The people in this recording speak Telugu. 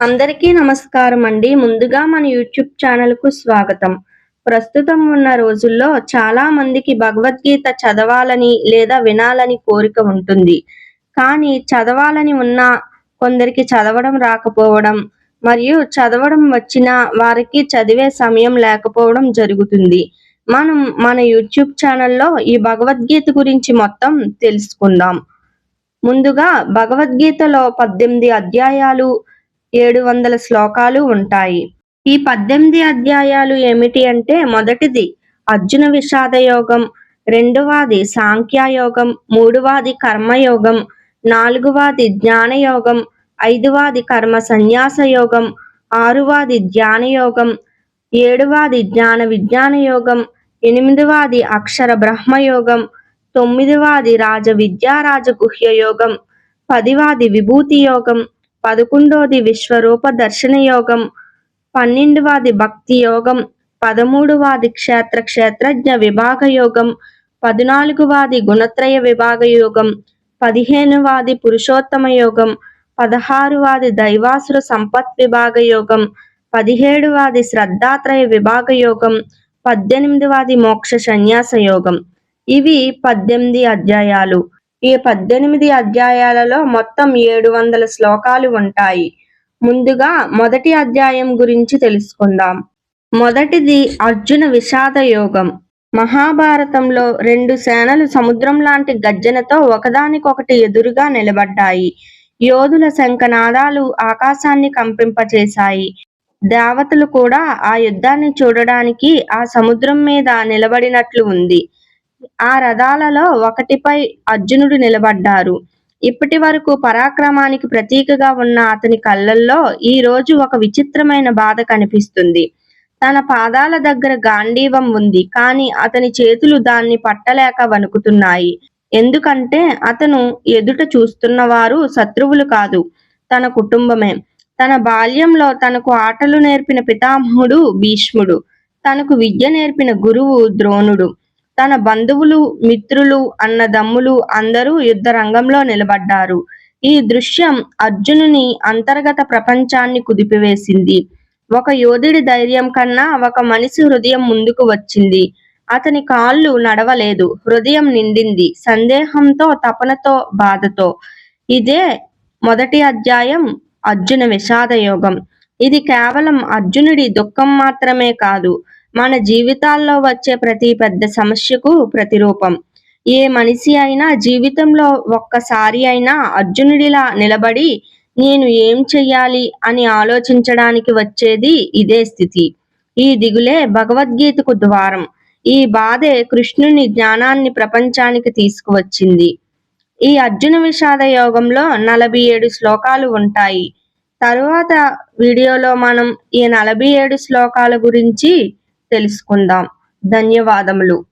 అందరికీ నమస్కారం అండి ముందుగా మన యూట్యూబ్ ఛానల్కు స్వాగతం. ప్రస్తుతం ఉన్న రోజుల్లో చాలా మందికి భగవద్గీత చదవాలని లేదా వినాలని కోరిక ఉంటుంది. కానీ చదవాలని ఉన్న కొందరికి చదవడం రాకపోవడం మరియు చదవడం వచ్చిన వారికి చదివే సమయం లేకపోవడం జరుగుతుంది. మనం మన యూట్యూబ్ ఛానల్లో ఈ భగవద్గీత గురించి మొత్తం తెలుసుకుందాం. ముందుగా భగవద్గీతలో పద్దెనిమిది అధ్యాయాలు ఏడు వందల శ్లోకాలు ఉంటాయి. ఈ పద్దెనిమిది అధ్యాయాలు ఏమిటి అంటే మొదటిది అర్జున విషాద యోగం రెండవది సాంఖ్యయోగం మూడవది కర్మయోగం నాలుగవది జ్ఞానయోగం ఐదవది కర్మ సన్యాస యోగం ఆరువది ధ్యాన యోగం ఏడవది జ్ఞాన విజ్ఞాన యోగం ఎనిమిదవది అక్షర బ్రహ్మయోగం తొమ్మిదవది రాజ విద్యారాజ గుహ్య యోగం పదివాది విభూతి యోగం పదకొండవది విశ్వరూప దర్శన యోగం పన్నెండవది భక్తి యోగం పదమూడవది క్షేత్ర క్షేత్రజ్ఞ విభాగ యోగం పద్నాలుగవది గుణత్రయ విభాగ యోగం పదిహేనువాది పురుషోత్తమ యోగం పదహారువాది దైవాసుర సంపత్ విభాగ యోగం పదిహేడువాది శ్రద్ధాత్రయ విభాగ యోగం పద్దెనిమిదివాది మోక్ష సన్యాస యోగం. ఇవి పద్దెనిమిది అధ్యాయాలు. ఈ పద్దెనిమిది అధ్యాయాలలో మొత్తం ఏడు వందల శ్లోకాలు ఉంటాయి. ముందుగా మొదటి అధ్యాయం గురించి తెలుసుకుందాం. మొదటిది అర్జున విషాద యోగం. మహాభారతంలో రెండు సేనలు సముద్రం లాంటి గర్జనతో ఒకదానికొకటి ఎదురుగా నిలబడ్డాయి. యోధుల శంఖనాదాలు ఆకాశాన్ని కంపింపచేశాయి. దేవతలు కూడా ఆ యుద్ధాన్ని చూడడానికి ఆ సముద్రం మీద నిలబడినట్లు ఉంది. ఆ రథాలలో ఒకటిపై అర్జునుడు నిలబడ్డారు. ఇప్పటి వరకు పరాక్రమానికి ప్రతీకగా ఉన్న అతని కళ్ళల్లో ఈ రోజు ఒక విచిత్రమైన బాధ కనిపిస్తుంది. తన పాదాల దగ్గర గాంధీవం ఉంది కానీ అతని చేతులు దాన్ని పట్టలేక వణుకుతున్నాయి. ఎందుకంటే అతను ఎదుట చూస్తున్న వారు శత్రువులు కాదు తన కుటుంబమే. తన బాల్యంలో తనకు ఆటలు నేర్పిన పితామహుడు భీష్ముడు తనకు విద్య నేర్పిన గురువు ద్రోణుడు. తన బంధువులు మిత్రులు అన్నదమ్ములు అందరూ యుద్ధ రంగంలో నిలబడ్డారు. ఈ దృశ్యం అర్జునుని అంతర్గత ప్రపంచాన్ని కుదిపివేసింది. ఒక యోధుడి ధైర్యం కన్నా ఒక మనిషి హృదయం ముందుకు వచ్చింది. అతని కాళ్ళు నడవలేదు హృదయం నిండింది సందేహంతో తపనతో బాధతో. ఇదే మొదటి అధ్యాయం అర్జున విషాద యోగం ఇది కేవలం అర్జునుడి దుఃఖం మాత్రమే కాదు మన జీవితాల్లో వచ్చే ప్రతి పెద్ద సమస్యకు ప్రతిరూపం. ఏ మనిషి అయినా జీవితంలో ఒక్కసారి అయినా అర్జునుడిలా నిలబడి నేను ఏం చెయ్యాలి అని ఆలోచించడానికి వచ్చేది ఇదే స్థితి. ఈ దిగులే భగవద్గీతకు ద్వారం. ఈ బాధే కృష్ణుని జ్ఞానాన్ని ప్రపంచానికి తీసుకువచ్చింది. ఈ అర్జున విషాద యోగంలో నలభై ఏడు శ్లోకాలు ఉంటాయి. తరువాత వీడియోలో మనం ఈ నలభై ఏడు శ్లోకాల గురించి తెలుసుకుందాం. ధన్యవాదములు.